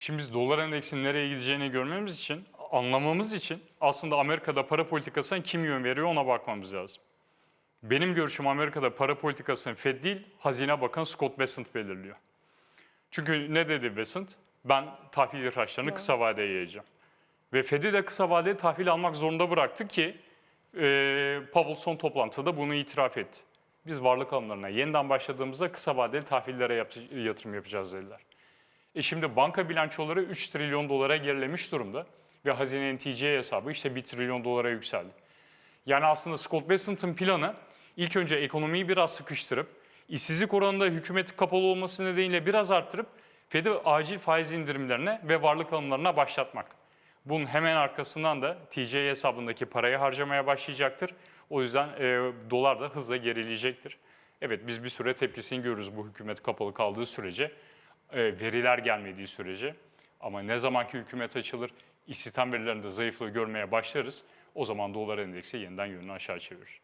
Şimdi biz dolar endeksinin nereye gideceğini görmemiz için, anlamamız için aslında Amerika'da para politikasına kim yön veriyor ona bakmamız lazım. Benim görüşüm Amerika'da para politikasını Fed değil, Hazine Bakanı Scott Bessent belirliyor. Çünkü ne dedi Bessent? Ben tahvil ihraçlarını kısa vadeye yayacağım. Ve Fed'i de kısa vadeli tahvil almak zorunda bıraktı ki e, Powell son toplantıda bunu itiraf etti. Biz varlık alımlarına yeniden başladığımızda kısa vadeli tahvillere yap- yatırım yapacağız dediler. E şimdi banka bilançoları 3 trilyon dolara gerilemiş durumda ve hazinenin TC hesabı işte 1 trilyon dolara yükseldi. Yani aslında Scott Bessent'ın planı ilk önce ekonomiyi biraz sıkıştırıp, işsizlik oranında hükümet kapalı olması nedeniyle biraz arttırıp Fed'i acil faiz indirimlerine ve varlık alımlarına başlatmak. Bunun hemen arkasından da TC hesabındaki parayı harcamaya başlayacaktır. O yüzden e, dolar da hızla gerileyecektir. Evet biz bir süre tepkisini görürüz bu hükümet kapalı kaldığı sürece, veriler gelmediği sürece. Ama ne zamanki hükümet açılır, istihdam verilerinde zayıflığı görmeye başlarız, o zaman dolar endeksi yeniden yönünü aşağı çevirir.